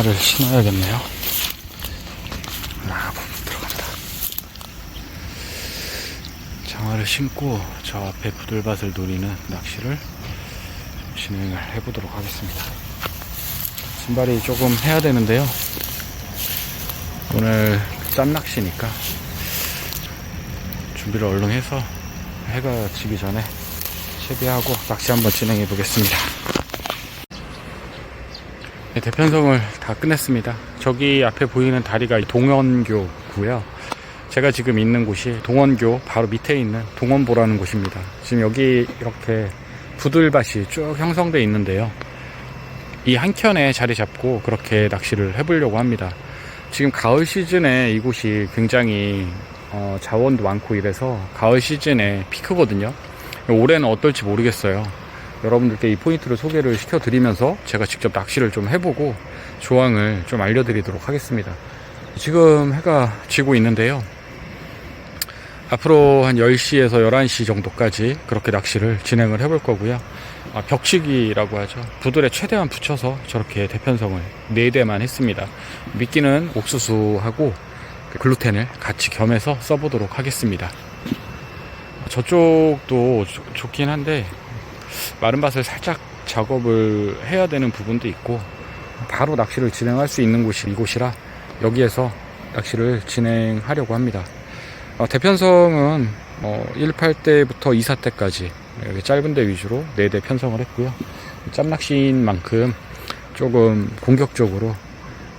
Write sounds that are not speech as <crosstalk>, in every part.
장화를 신어야겠네요. 아, 들어간다. 장화를 신고 저 앞에 부들밭을 노리는 낚시를 진행을 해보도록 하겠습니다. 신발이 조금 해야 되는데요. 오늘 짠 낚시니까 준비를 얼른 해서 해가 지기 전에 채비하고 낚시 한번 진행해 보겠습니다. 네, 대편성을 다 끝냈습니다. 저기 앞에 보이는 다리가 동원교고요. 제가 지금 있는 곳이 동원교 바로 밑에 있는 동원보라는 곳입니다. 지금 여기 이렇게 부들밭이 쭉 형성되어 있는데요. 이 한켠에 자리 잡고 그렇게 낚시를 해보려고 합니다. 지금 가을 시즌에 이곳이 굉장히 어, 자원도 많고 이래서 가을 시즌에 피크거든요. 올해는 어떨지 모르겠어요. 여러분들께 이 포인트를 소개를 시켜드리면서 제가 직접 낚시를 좀 해보고 조항을 좀 알려드리도록 하겠습니다. 지금 해가 지고 있는데요. 앞으로 한 10시에서 11시 정도까지 그렇게 낚시를 진행을 해볼 거고요. 아, 벽치기라고 하죠. 부들에 최대한 붙여서 저렇게 대편성을 4대만 했습니다. 미끼는 옥수수하고 그 글루텐을 같이 겸해서 써보도록 하겠습니다. 저쪽도 좋- 좋긴 한데 마른 밭을 살짝 작업을 해야 되는 부분도 있고 바로 낚시를 진행할 수 있는 곳이 이곳이라 여기에서 낚시를 진행하려고 합니다. 어, 대편성은 어, 18대부터 24대까지 이렇게 짧은 데 위주로 4대 편성을 했고요. 짬낚시인 만큼 조금 공격적으로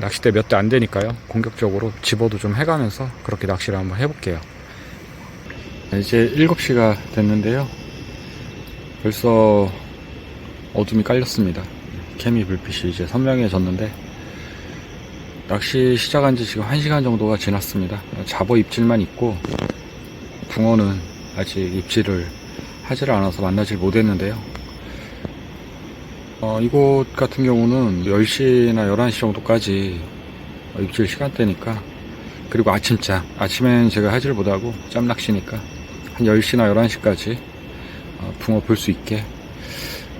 낚싯대 몇 대 안 되니까요. 공격적으로 집어도 좀 해가면서 그렇게 낚시를 한번 해볼게요. 네, 이제 7시가 됐는데요. 벌써 어둠이 깔렸습니다. 개미 불빛이 이제 선명해졌는데 낚시 시작한 지 지금 1시간 정도가 지났습니다. 잡어 입질만 있고 붕어는 아직 입질을 하지를 않아서 만나질 못했는데요. 어, 이곳 같은 경우는 10시나 11시 정도까지 입질 시간대니까 그리고 아침잠 아침엔 제가 하지를 못하고 짬낚시니까 한 10시나 11시까지 어, 붕어 볼 수 있게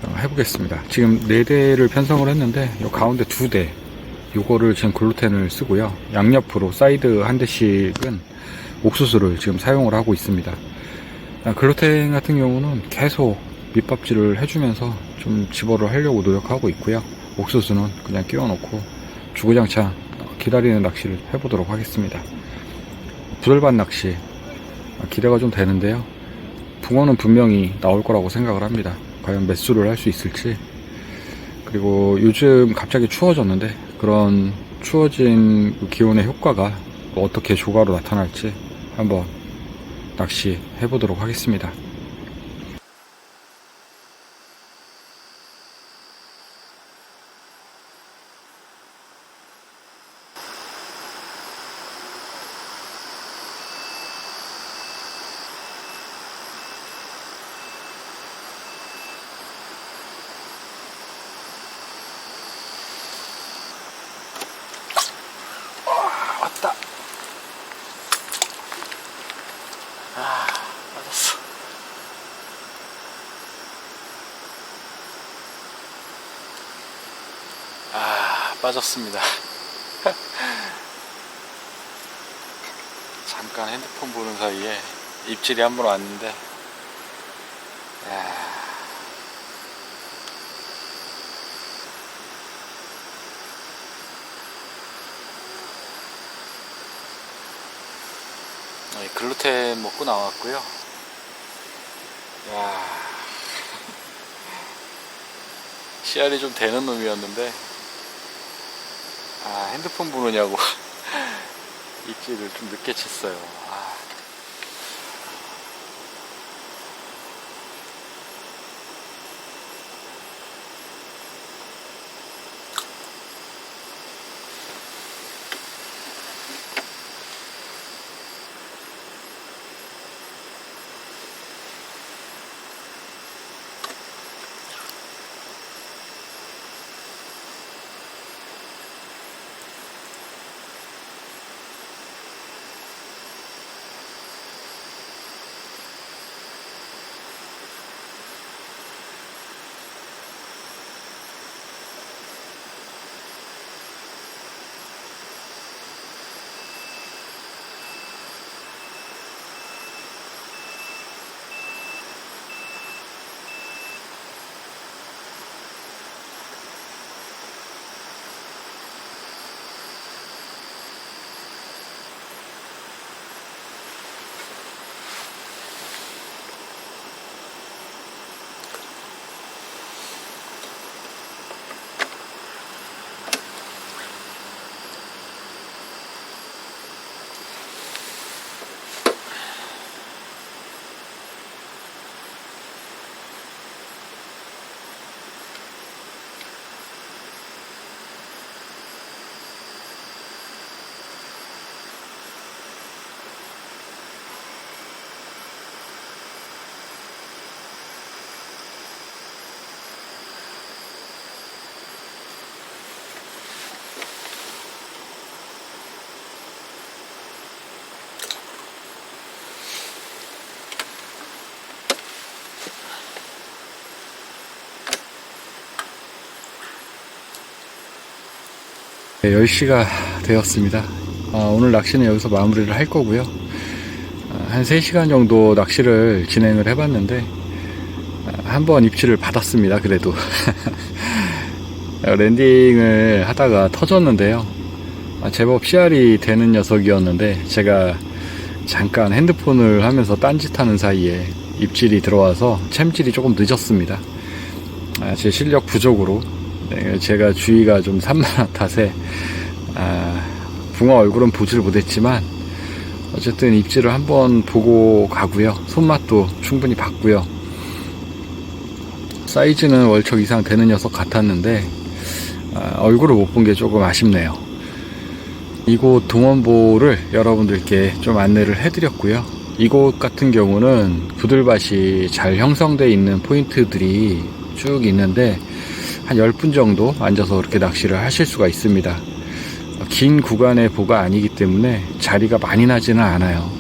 어, 해보겠습니다. 지금 4대를 편성을 했는데 요 가운데 2대 요거를 지금 글루텐을 쓰고요. 양옆으로 사이드 한 대씩은 옥수수를 지금 사용을 하고 있습니다. 아, 글루텐 같은 경우는 계속 밑밥질을 해주면서 좀 집어를 하려고 노력하고 있고요. 옥수수는 그냥 끼워놓고 주구장창 기다리는 낚시를 해보도록 하겠습니다. 부들밭 낚시 아, 기대가 좀 되는데요. 붕어는 분명히 나올 거라고 생각을 합니다. 과연 몇 수를 할 수 있을지. 그리고 요즘 갑자기 추워졌는데 그런 추워진 그 기온의 효과가 어떻게 조가로 나타날지 한번 낚시 해 보도록 하겠습니다. 빠졌습니다. <laughs> 잠깐 핸드폰 보는 사이에 입질이 한 번 왔는데, 야. 어, 이 글루텐 먹고 나왔고요. 야 <laughs> 씨알이 좀 되는 놈이었는데, 아, 핸드폰 보느냐고 <laughs> 입질을 좀 늦게 쳤어요. 아. 네, 10시가 되었습니다. 아, 오늘 낚시는 여기서 마무리를 할 거고요. 아, 한 3시간 정도 낚시를 진행을 해봤는데, 한번 입질을 받았습니다. 그래도. <laughs> 랜딩을 하다가 터졌는데요. 아, 제법 씨알이 되는 녀석이었는데, 제가 잠깐 핸드폰을 하면서 딴짓하는 사이에 입질이 들어와서 챔질이 조금 늦었습니다. 아, 제 실력 부족으로 네, 제가 주의가 좀 산만한 탓에 아, 붕어 얼굴은 보지를 못했지만 어쨌든 입질을 한번 보고 가고요. 손맛도 충분히 봤고요. 사이즈는 월척 이상 되는 녀석 같았는데 아, 얼굴을 못 본 게 조금 아쉽네요. 이곳 동원보를 여러분들께 좀 안내를 해드렸고요. 이곳 같은 경우는 부들밭이 잘 형성되어 있는 포인트들이 쭉 있는데 한 10분 정도 앉아서 그렇게 낚시를 하실 수가 있습니다. 긴 구간의 보가 아니기 때문에 자리가 많이 나지는 않아요.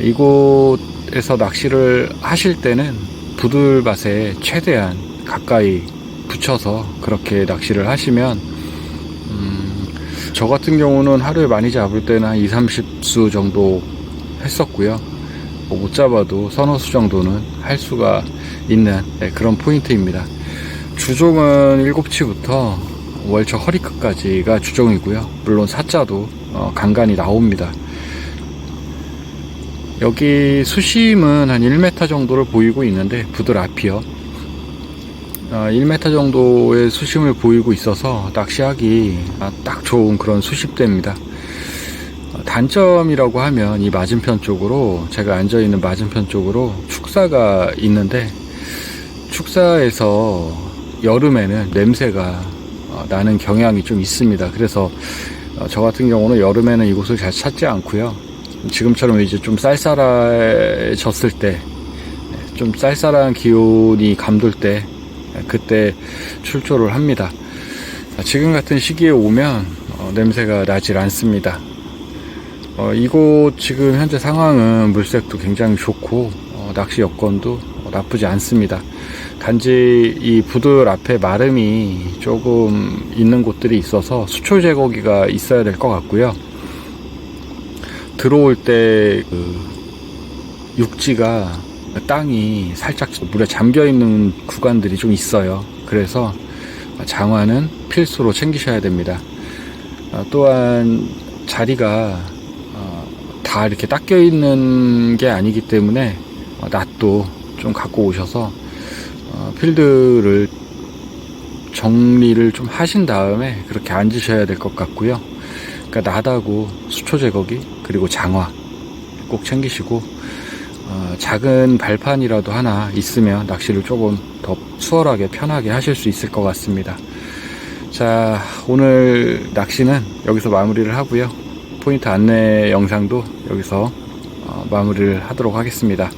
이곳에서 낚시를 하실 때는 부들밭에 최대한 가까이 붙여서 그렇게 낚시를 하시면 음, 저 같은 경우는 하루에 많이 잡을 때는 한 2, 30수 정도 했었고요. 뭐못 잡아도 서너 수 정도는 할 수가 있는 네, 그런 포인트입니다. 주종은 7치부터 월척 허리끝까지가 주종이고요. 물론 사자도 어, 간간히 나옵니다. 여기 수심은 한 1m 정도를 보이고 있는데 부들 앞이요. 어, 1m 정도의 수심을 보이고 있어서 낚시하기 아, 딱 좋은 그런 수심대입니다. 어, 단점이라고 하면 이 맞은편 쪽으로 제가 앉아 있는 맞은편 쪽으로 축사가 있는데 축사에서 여름에는 냄새가 어, 나는 경향이 좀 있습니다. 그래서 어, 저 같은 경우는 여름에는 이곳을 잘 찾지 않고요. 지금처럼 이제 좀 쌀쌀해졌을 때, 네, 좀 쌀쌀한 기온이 감돌 때, 네, 그때 출조를 합니다. 자, 지금 같은 시기에 오면 어, 냄새가 나질 않습니다. 어, 이곳 지금 현재 상황은 물색도 굉장히 좋고 어, 낚시 여건도 어, 나쁘지 않습니다. 단지 이 부들 앞에 마름이 조금 있는 곳들이 있어서 수초 제거기가 있어야 될 것 같고요. 들어올 때 그 육지가 땅이 살짝 물에 잠겨 있는 구간들이 좀 있어요. 그래서 장화는 필수로 챙기셔야 됩니다. 어, 또한 자리가 어, 다 이렇게 닦여 있는 게 아니기 때문에 어, 낫도 좀 갖고 오셔서 어, 필드를 정리를 좀 하신 다음에 그렇게 앉으셔야 될 것 같고요. 그러니까 나다고 수초 제거기 그리고 장화 꼭 챙기시고 어, 작은 발판이라도 하나 있으면 낚시를 조금 더 수월하게 편하게 하실 수 있을 것 같습니다. 자 오늘 낚시는 여기서 마무리를 하고요. 포인트 안내 영상도 여기서 어, 마무리를 하도록 하겠습니다.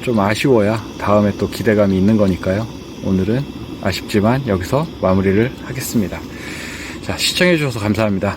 좀 아쉬워야 다음에 또 기대감이 있는 거니까요. 오늘은 아쉽지만 여기서 마무리를 하겠습니다. 자, 시청해주셔서 감사합니다.